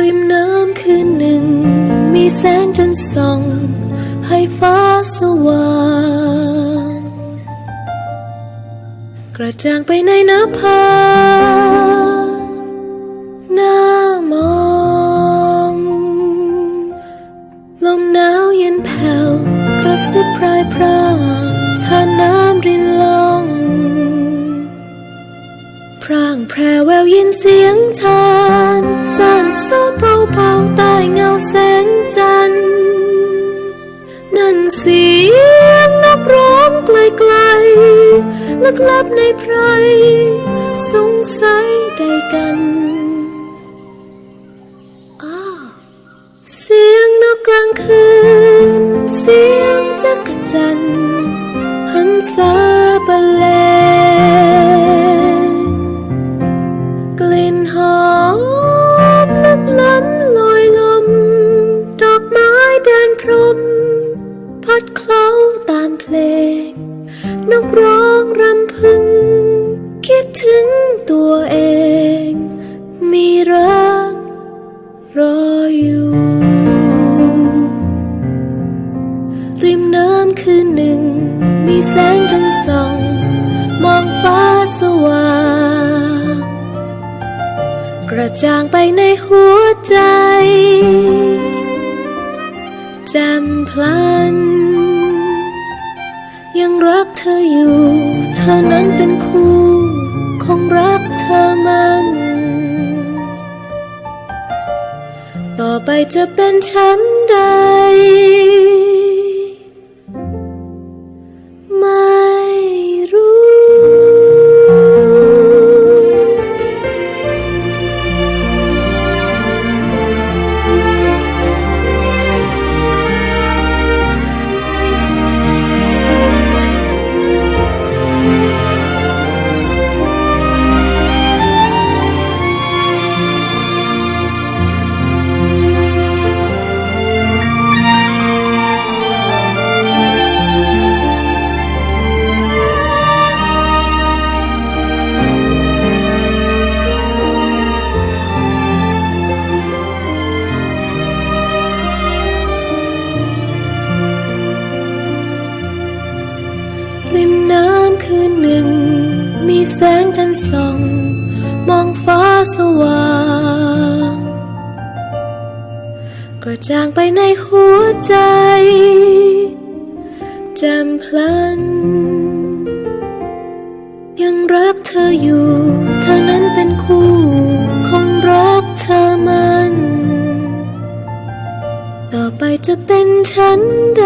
ริมน้ำคืนหนึ่ง มีแสงจันทร์ส่อง ให้ฟ้าสว่าง กระจ่างไปในหน้าผาหน้ามอง ลมหนาวเย็นแผ่วกระซิบพรายพรางท่าน้ำรินลงพร่างแพรแววยินเสียง ลึกลับในไพรสงสัยใดกันอ้าเสียงนกกลางคืน เสียงจักรจันหันษาบรรเลกลิ่นหอมลึกล้ำลอยลม ดอกไม้เดินพรม พัดเคล้าตามเพลง นกร้องรำพึง คิดถึงตัวเอง มีรักรออยู่ ริมน้ำคืนหนึ่ง มีแสงจันทร์ส่อง มองฟ้าสว่าง กระจ่างไปในหัวใจจ่มพลัน รักเธออยู่ เธอนั้นเป็นคู่คงรักเธอมัน ต่อไปจะเป็นฉันใด มีแสงจันทร์ส่อง มองฟ้าสว่าง กระจ่างไปในหัวใจแจ่มพลัน ยังรักเธออยู่ เธอนั้นเป็นคู่คงรักเธอมัน ต่อไปจะเป็นฉันใด